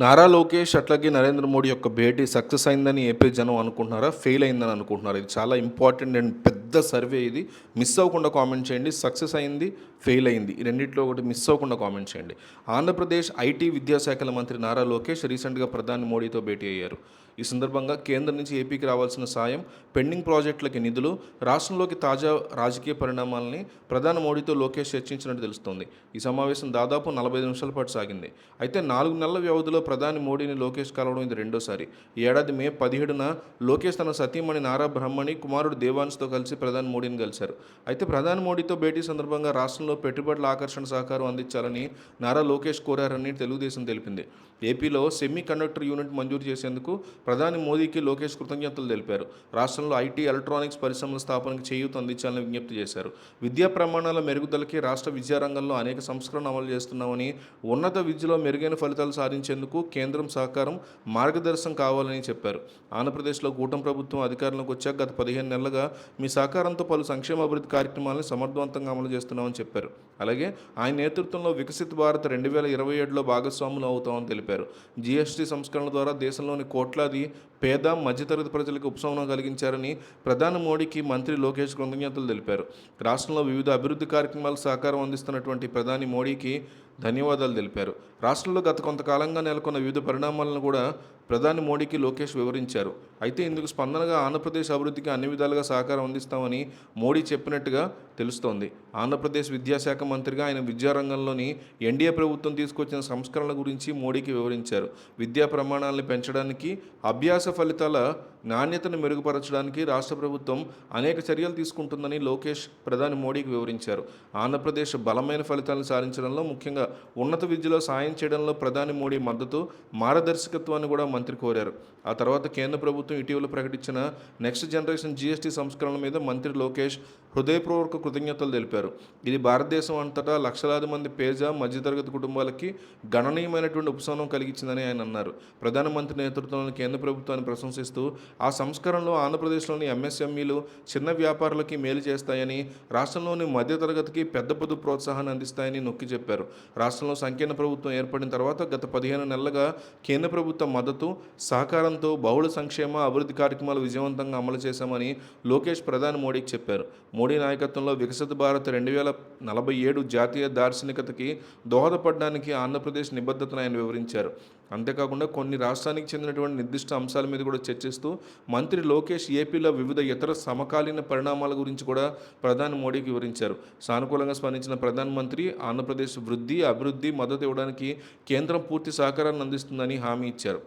నారా లోకేష్ అట్లాగే నరేంద్ర మోడీ యొక్క భేటీ సక్సెస్ అయిందని ఏపీ జనం అనుకుంటున్నారా? ఫెయిల్ అయిందని అనుకుంటున్నారా? ఇది చాలా ఇంపార్టెంట్ అండ్ పెద్ద సర్వే ఇది. మిస్ అవ్వకుండా కామెంట్ చేయండి. సక్సెస్ అయింది ఫెయిల్ అయింది. ఈ రెండిట్లో ఒకటి మిస్ అవ్వకుండా కామెంట్ చేయండి. ఆంధ్రప్రదేశ్ ఐటీ విద్యాశాఖల మంత్రి నారా లోకేష్ రీసెంట్గా ప్రధాని మోడీతో భేటీ అయ్యారు. ఈ సందర్భంగా కేంద్రం నుంచి ఏపీకి రావాల్సిన సాయం పెండింగ్ ప్రాజెక్టులకి నిధులు రాష్ట్రంలోకి తాజా రాజకీయ పరిణామాలని ప్రధాని మోడీతో లోకేష్ చర్చించినట్టు తెలుస్తోంది. ఈ సమావేశం దాదాపు నలభై నిమిషాల పాటు సాగింది. అయితే నాలుగు నెలల వ్యవధిలో ప్రధాని మోడీని లోకేష్ కలవడం ఇది రెండోసారి. ఈ ఏడాది మే పదిహేడున లోకేష్ తన సతీమణి నారా బ్రహ్మణి కుమారుడు దేవాన్స్తో కలిసి ప్రధాని మోడీని కలిశారు. అయితే ప్రధాని మోడీతో భేటీ సందర్భంగా రాష్ట్రంలో పెట్టుబడుల ఆకర్షణ సహకారం అందించాలని నారా లోకేష్ కోరారని తెలుగుదేశం తెలిపింది. ఏపీలో సెమీ కండక్టర్ యూనిట్ మంజూరు చేసేందుకు ప్రధాని మోదీకి లోకేష్ కృతజ్ఞతలు తెలిపారు. రాష్ట్రంలో ఐటీ ఎలక్ట్రానిక్స్ పరిశ్రమల స్థాపనకు చేయూత అందించాలని విజ్ఞప్తి చేశారు. విద్యా ప్రమాణాల మెరుగుదలకి రాష్ట్ర విద్యారంగంలో అనేక సంస్కరణలు అమలు చేస్తున్నామని ఉన్నత విద్యలో మెరుగైన ఫలితాలు సాధించేందుకు కేంద్రం సహకారం మార్గదర్శనం కావాలని చెప్పారు. ఆంధ్రప్రదేశ్లో కూటమి ప్రభుత్వం అధికారంలోకి వచ్చాక గత పదిహేను నెలలుగా మీ సహకారంతో పలు సంక్షేమ అభివృద్ధి కార్యక్రమాలను సమర్థవంతంగా అమలు చేస్తున్నామని చెప్పారు. అలాగే ఆయన నేతృత్వంలో వికసిత్ భారత్ రెండు వేల ఇరవై ఏడులో భాగస్వాములు అవుతామని తెలిపారు. జీఎస్టీ సంస్కరణల ద్వారా దేశంలోని కోట్లాది పేద మధ్యతరగతి ప్రజలకు ఉపశమనం కలిగించారని ప్రధాని మోడీకి మంత్రి లోకేష్ కృతజ్ఞతలు తెలిపారు. రాష్ట్రంలో వివిధ అభివృద్ధి కార్యక్రమాలు సహకారం అందిస్తున్నటువంటి ప్రధాని మోడీకి ధన్యవాదాలు తెలిపారు. రాష్ట్రంలో గత కొంతకాలంగా నెలకొన్న వివిధ పరిణామాలను కూడా ప్రధాని మోడీకి లోకేష్ వివరించారు. అయితే ఇందుకు స్పందనగా ఆంధ్రప్రదేశ్ అభివృద్ధికి అన్ని విధాలుగా సహకారం అందిస్తామని మోడీ చెప్పినట్టుగా తెలుస్తోంది. ఆంధ్రప్రదేశ్ విద్యాశాఖ మంత్రిగా ఆయన విద్యారంగంలోని ఎన్డీఏ ప్రభుత్వం తీసుకొచ్చిన సంస్కరణల గురించి మోడీకి వివరించారు. విద్యా ప్రమాణాలను పెంచడానికి అభ్యాస ఫలితాల నాణ్యతను మెరుగుపరచడానికి రాష్ట్ర ప్రభుత్వం అనేక చర్యలు తీసుకుంటుందని లోకేష్ ప్రధాని మోడీకి వివరించారు. ఆంధ్రప్రదేశ్ బలమైన ఫలితాలను సాధించడంలో ముఖ్యంగా ఉన్నత విద్యలో సాయం చేయడంలో ప్రధాని మోడీ మద్దతు మార్గదర్శకత్వాన్ని కూడా మంత్రి కోరారు. ఆ తర్వాత కేంద్ర ప్రభుత్వం ఇటీవల ప్రకటించిన నెక్స్ట్ జనరేషన్ జీఎస్టీ సంస్కరణ మీద మంత్రి లోకేష్ హృదయపూర్వక కృతజ్ఞతలు తెలిపారు. ఇది భారతదేశం అంతటా లక్షలాది మంది పేద మధ్యతరగతి కుటుంబాలకి గణనీయమైనటువంటి ఉపశమనం కలిగించిందని ఆయన అన్నారు. ప్రధానమంత్రి నేతృత్వంలోని కేంద్ర కేంద్ర ప్రభుత్వాన్ని ప్రశంసిస్తూ ఆ సంస్కరణలో ఆంధ్రప్రదేశ్లోని ఎంఎస్ఎంఈలు చిన్న వ్యాపారులకి మేలు చేస్తాయని రాష్ట్రంలోని మధ్యతరగతికి పెద్ద పొదు ప్రోత్సాహాన్ని అందిస్తాయని నొక్కి చెప్పారు. రాష్ట్రంలో సంకీర్ణ ప్రభుత్వం ఏర్పడిన తర్వాత గత పదిహేను నెలలుగా కేంద్ర ప్రభుత్వ మద్దతు సహకారంతో బహుళ సంక్షేమ అభివృద్ధి కార్యక్రమాలు విజయవంతంగా అమలు చేశామని లోకేష్ ప్రధాని మోడీకి చెప్పారు. మోడీ నాయకత్వంలో వికసిత భారత్ రెండు వేల నలభై ఏడు జాతీయ దార్శనికతకి దోహదపడడానికి ఆంధ్రప్రదేశ్ నిబద్ధతను ఆయన వివరించారు. అంతేకాకుండా కొన్ని రాష్ట్రానికి చెందినటువంటి నిర్దిష్ట అంశాల మీద కూడా చర్చిస్తూ మంత్రి లోకేష్ ఏపీలో వివిధ ఇతర సమకాలీన పరిణామాల గురించి కూడా ప్రధాని మోడీకి వివరించారు. సానుకూలంగా స్పందించిన ప్రధానమంత్రి ఆంధ్రప్రదేశ్ వృద్ధి అభివృద్ధి మద్దతు ఇవ్వడానికి కేంద్రం పూర్తి సహకారాన్ని అందిస్తుందని హామీ ఇచ్చారు.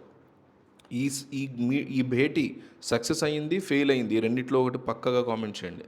ఈ ఈ ఈ భేటీ సక్సెస్ అయ్యింది ఫెయిల్ అయింది రెండిట్లో ఒకటి పక్కగా కామెంట్ చేయండి.